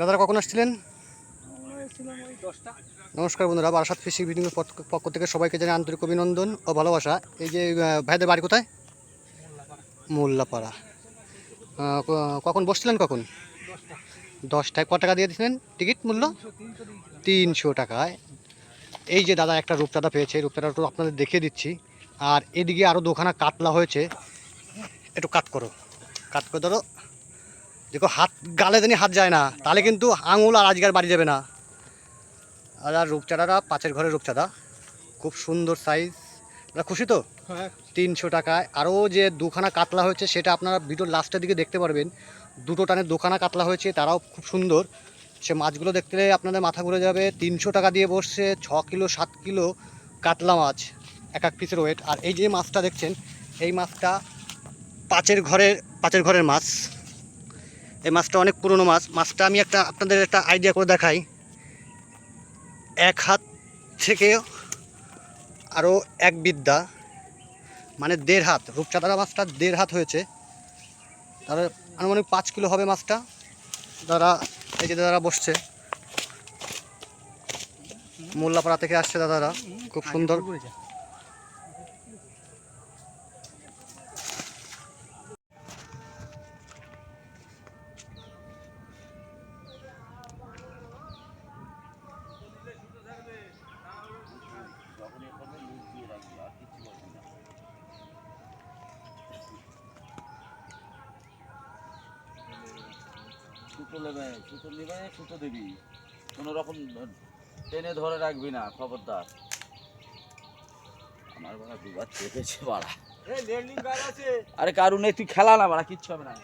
দাদারা কখন আসছিলেন? নমস্কার বন্ধুরা বারাসাত ফিশিং ভিডিওর পক্ষ থেকে সবাইকে জানাই আন্তরিক অভিনন্দন ও ভালোবাসা। এই যে ভাইদের বাড়ি কোথায়? মোল্লাপাড়া। কখন বসছিলেন কখন? দশটায় ক টাকা দিয়ে দিয়েছিলেন? টিকিট মূল্য? তিনশো টাকায়। এই যে দাদা একটা রূপচাঁদা পেয়েছে এই রূপচাঁদা আপনাদের দেখিয়ে দিচ্ছি। আর এদিকে আরও দুখানা কাতলা হয়েছে। একটু কাট করো কাট করে ধরো। দেখো হাত গালে জানি হাত যায় না। তাহলে কিন্তু আঙুল আর আজকের বাড়ি যাবে না। আর আর রূপচাঁদাটা পাঁচের ঘরের রূপচাঁদা। খুব সুন্দর সাইজ খুশি তো? হ্যাঁ। তিনশো টাকায়। আরও যে দুখানা কাতলা হয়েছে সেটা আপনারা ভিডিওর লাস্টের দিকে দেখতে পারবেন। দুটো টানে দুখানা কাতলা হয়েছে তারাও খুব সুন্দর। সে মাছগুলো দেখতে আপনাদের মাথা ঘুরে যাবে। তিনশো টাকা দিয়ে বসছে ছ কিলো সাত কিলো কাতলা মাছ। এক এক পিসের ওয়েট আর এই যে মাছটা দেখছেন এই মাছটা পাঁচের ঘরের পাঁচের ঘরের মাছ। এই মাছটা অনেক পুরনো মাছ। মাছটা আমি একটা আপনাদের একটা আইডিয়া করে দেখাই। এক হাত থেকে আরও এক বিদ্যা মানে দেড় হাত। রূপচাঁদারা মাছটা দেড় হাত হয়েছে। তাহলে আনুমানিক পাঁচ কিলো হবে মাছটা। দাদা এই যে দাদারা বসছে। মোল্লাপাড়া থেকে আসছে দাদারা। খুব সুন্দর। সুতো নেবে সুতো দিবি। কোনো রকম টেনে ধরে রাখবি না খবরদার। আমার বাড়া দুবার চেপেছে বাড়া। আরে কারু নেই তুই খেলা না বাড়া কিচ্ছু হবে না।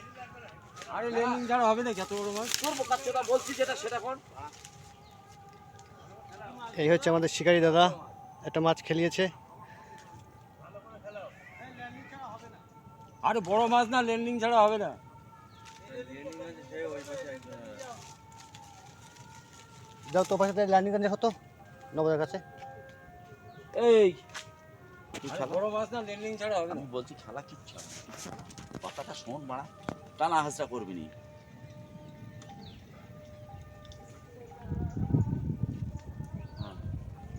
আরে ল্যান্ডিং ছাড়া হবে না এত বড় মাছ তোর বোকাচ্চোদা বলছি যেটা সেটা কর এই হচ্ছে আমাদের শিকারি দাদা একটা মাছ খেলিয়েছে। আরে বড় মাছ না লেন্ডিং ছাড়া হবে না। যাও তোর পাশে ল্যান্ডিং গান হতো নবদের কাছে। এই বড় মাছ না ল্যান্ডিং ছাড়া হবে আমি বলছি খেলা কিচ্ছু কথাটা শোন বাড়া টানা হাসরা করবি নি। হ্যাঁ।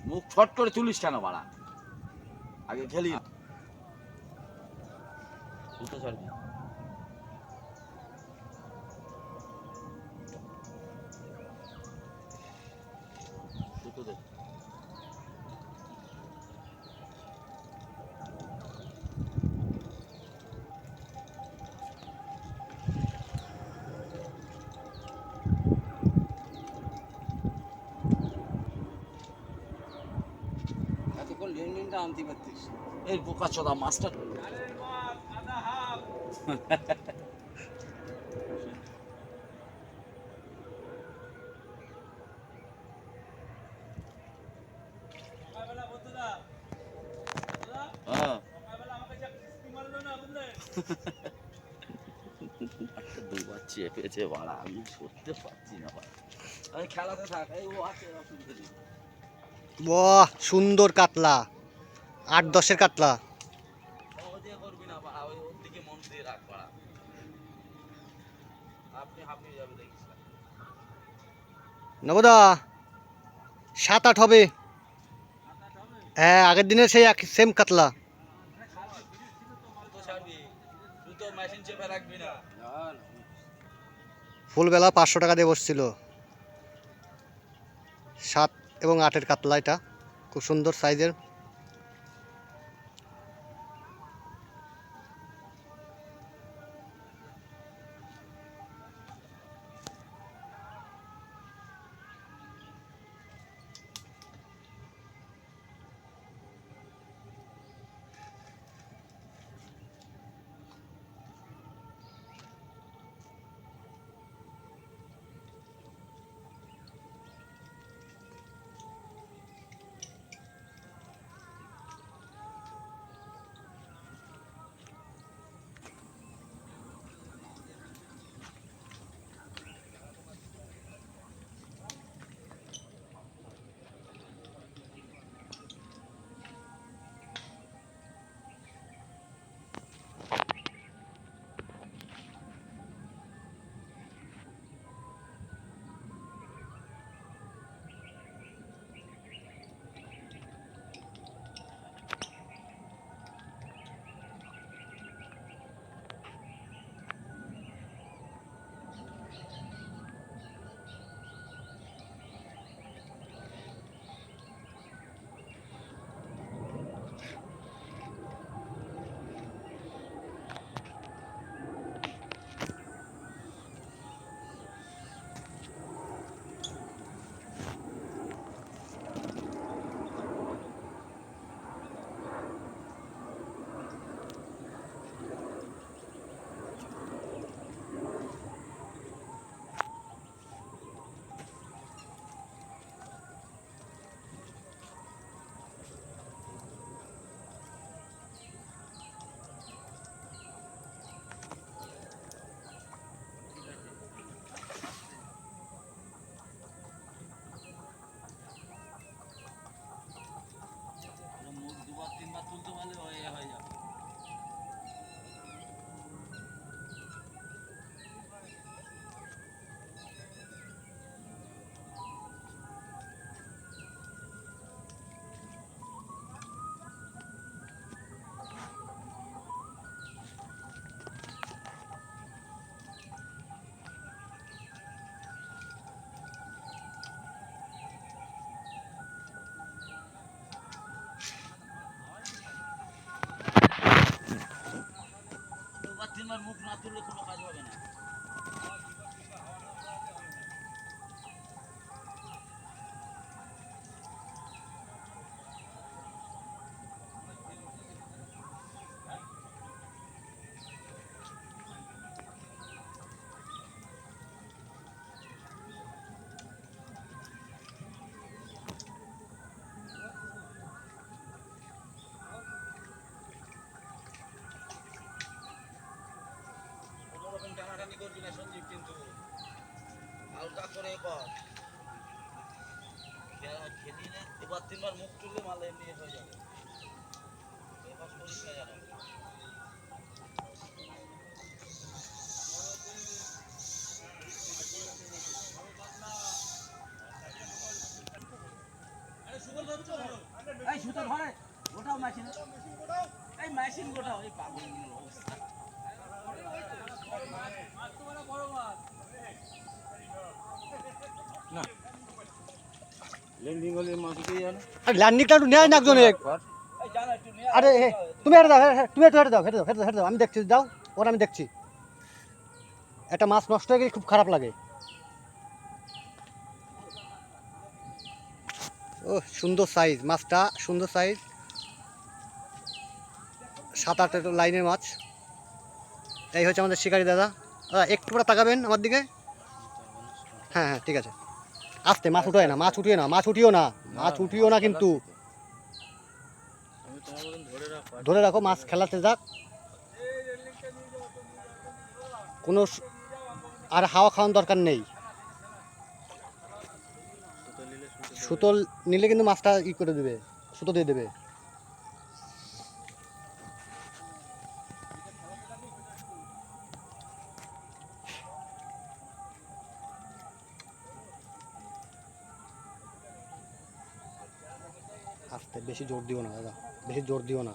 মুখ ছট করে তুলিস কেন বাড়া আগে খেলি। ল্যান্ডিংটা আনতে পারতিস এই বোকা আমি সরতে পারছি না খেলাতে থাক বাহ সুন্দর কাতলা। আট দশের কাতলা। নবদা সাত আট হবে। হ্যাঁ আগের দিনের সেই এক সেম কাতলা। ফুলবেলা পাঁচশো টাকা দিয়ে বসছিল। সাত এবং আটের কাতলা এটা। খুব সুন্দর সাইজের মুখ না তুললে কোনো কাজ হবে না। কোনো রকম টানাটানি করবি না সঞ্জীব কিন্তু? হালকা করে কর খেলি না, এবার তিনবার মুখ তুললে মালে এমনি হয়ে যাবে। এবার করিস না ল্যান্ডিং হলে মাছ জানো আর ল্যান্ডিংটা একটু নেয় না একজন। আরে তুমি হেঁটে দাও হে- হে, তুমি একটু হেঁটে দাও হেঁটে দাও হেঁটে দাও হেঁটে দাও। আমি দেখছি দাও ওরা আমি দেখছি। একটা মাছ নষ্ট হয়ে গেলে খুব খারাপ লাগে। ও সুন্দর সাইজ মাছটা সুন্দর সাইজ সাত আট লাইনের মাছ। এই হচ্ছে আমাদের শিকারি দাদা একটু করে তাকাবেন আমার দিকে। হ্যাঁ হ্যাঁ ঠিক আছে। আস্তে, মাছ উঠোয় না, মাছ উঠিও না, মাছ উঠিও না, মাছ উঠিও না কিন্তু। ধরে রাখো, মাছ খেলাতে যাক। কোনো আর হাওয়া খাওয়ানোর দরকার নেই। সুতো নিলে কিন্তু মাছটা ই করে দেবে, সুতো দিয়ে দেবে। বেশি জোর দিও না দাদা। বেশি জোর দিও না।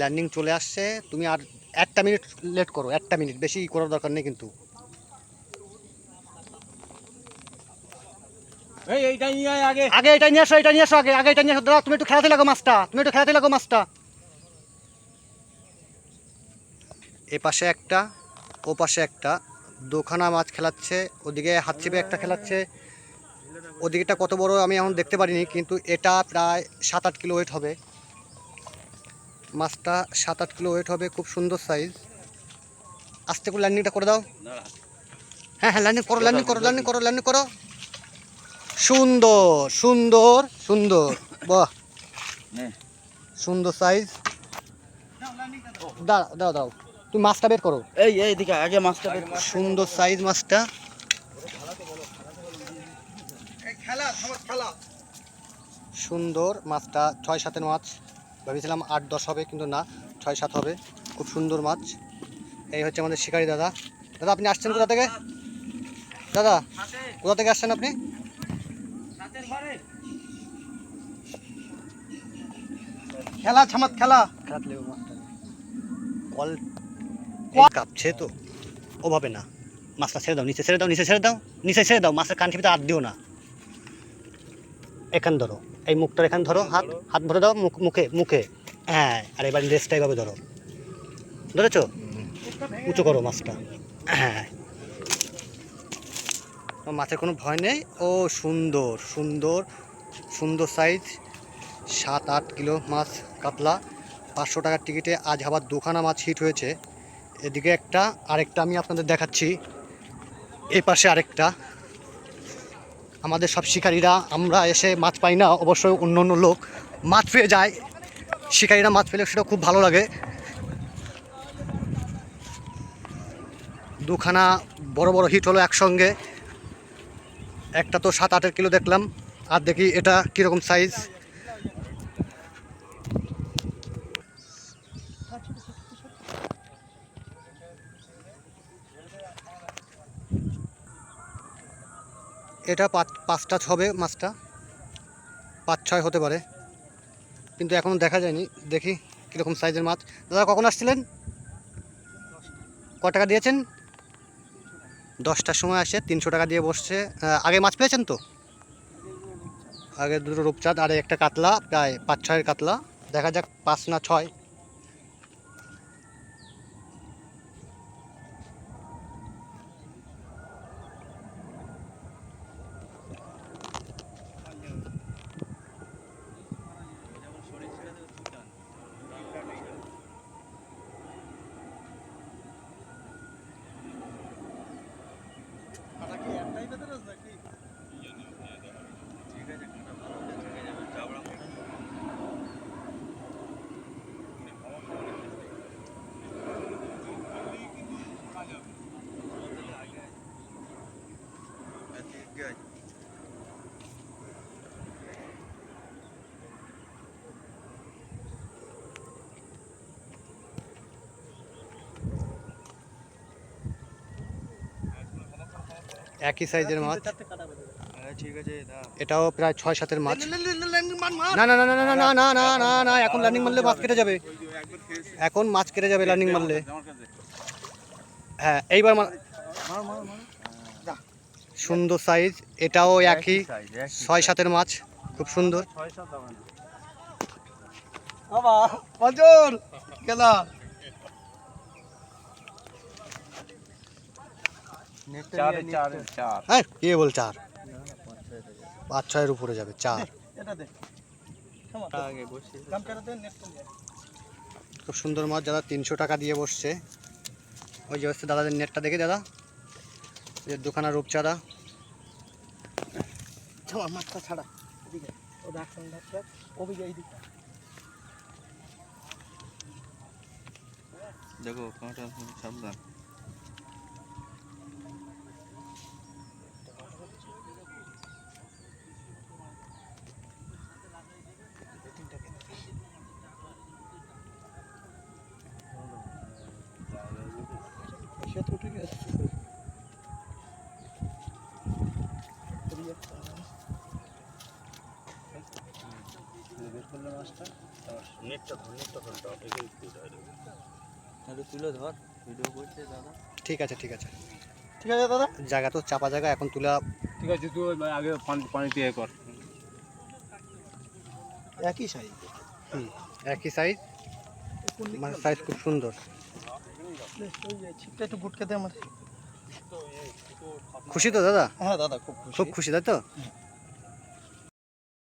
ল্যান্ডিং চলে আসছে। তুমি আর একটা মিনিট লেট করো একটা মিনিট। বেশি করার দরকার নেই কিন্তু। আগে। আগে এটা নিয়ে আসো এটা নিয়ে আসো আগে আগে এটা নিয়ে আসো। দাদা তুমি একটু খেলাতে লাগো মাছটা তুমি একটু খেলাতে লাগো মাছটা। এ পাশে একটা। ও পাশে একটা। দুখানা মাছ খেলাচ্ছে ওদিকে হাত চেপে একটা খেলাচ্ছে। ওদিকেটা কত বড় আমি এখন দেখতে পারিনি কিন্তু এটা প্রায় সাত আট কিলো ওয়েট হবে। মাছটা সাত আট কিলো ওয়েট হবে খুব সুন্দর সাইজ আস্তে করে ল্যান্ডিংটা করে দাও। হ্যাঁ হ্যাঁ ল্যান্ডিং করো ল্যান্ডিং করো ল্যান্ডিং করো ল্যান্ডিং করো। সুন্দর সুন্দর সুন্দর। বাহ। সুন্দর সাইজ দাও দাও দাও তুমি মাছটা বের করো। এই এই দিকে আগে মাছটা বের কর। সুন্দর সাইজ মাছটা। সুন্দর মাছটা ছয় সাতের মাছ। ভেবেছিলাম আট দশ হবে কিন্তু না ছয় সাত হবে। খুব সুন্দর মাছ। এই হচ্ছে আমাদের শিকারি দাদা। দাদা আপনি আসছেন কোথা থেকে? দাদা কোথা থেকে আসছেন আপনি? খেলা ছামাত খেলা। মাছটা। কল কাঁপছে তো। ওভাবে না। মাছটা ছেড়ে দাও, নিচে ছেড়ে দাও, নিচে ছেড়ে দাও, নিচে ছেড়ে দাও, মাছের কান টিপিতে হাত দিও না। এখান ধরো, এই মুখটার এখান ধরো, হাত হাত ভরে দাও, মুখ, মুখে মুখে। হ্যাঁ আর এবার লেজটা এইভাবে ধরো। ধরেছো? উঁচু করো মাছটা। হ্যাঁ। মাছের কোনো ভয় নেই? ও, সুন্দর সুন্দর সুন্দর সাইজ সাত, আট কিলো মাছ, কাতলা। পাঁচশো টাকার টিকিটে আজ আবার দুখানা মাছ হিট হয়েছে। এদিকে একটা, আরেকটা আমি আপনাদের দেখাচ্ছি। এই পাশে আরেকটা। আমাদের সব শিকারীরা, আমরা এসে মাছ পাই না অবশ্যই অন্য অন্য লোক মাছ পেয়ে যায়। শিকারীরা মাছ পেলে সেটা খুব ভালো লাগে। দুখানা বড় বড় হিট হলো একসঙ্গে। একটা তো সাত আটের কিলো দেখলাম। আর দেখি এটা কীরকম সাইজ এটা পাঁচ, পাঁচটা হবে মাছটা। পাঁচ, ছয় হতে পারে। কিন্তু এখনও দেখা যায়নি। দেখি কীরকম সাইজের মাছ। দাদা, কখন আসছিলেন? ক টাকা দিয়েছেন? দশটার সময় আসে, তিনশো টাকা দিয়ে বসছে। আগে মাছ পেয়েছেন তো? আগে দুটো রূপচাঁদ, আর একটা কাতলা, প্রায় পাঁচ, ছয়ের কাতলা। দেখা যাক পাঁচ না ছয়। একই সাইজের মাছ এটাও প্রায় ছয় সাতের মাছ না না না না না না না না না না এখন লার্নিং মারলে মাছ কেটে যাবে এখন মাছ কেটে যাবে লার্নিং মারলে হ্যাঁ এইবার মা- সুন্দর সাইজ এটাও একই ছয় সাতের মাছ খুব সুন্দর বাবা খেলা চার চার চার। হ্যাঁ কে বল চার? পাঁচ ছয়ের উপরে যাবে চার। খুব সুন্দর মাছ দাদা তিনশো টাকা দিয়ে বসছে। ওই যে হচ্ছে দাদাদের নেটটা দেখে দাদা। এই যে দুখানা রূপচাঁদা। ছাড়া। মাছটা ছাড়া ও দেখ দেখ। ওদিকে এইদিকে দেখো কাঁটা সাবধান। তুলে ধর ভিডিও করছে দাদা। ঠিক আছে ঠিক আছে। ঠিক আছে দাদা। জায়গা তো চাপা জায়গা এখন তুলা ঠিক আছে তুই আগে পানি পানিতে এ কর। একই সাইজ হুম, একই সাইজ মানে সাইজ খুব সুন্দর। ছিপটা একটু গুটকে দে আমার খুশি তো দাদা? হ্যাঁ দাদা খুব খুব খুশি তাই তো?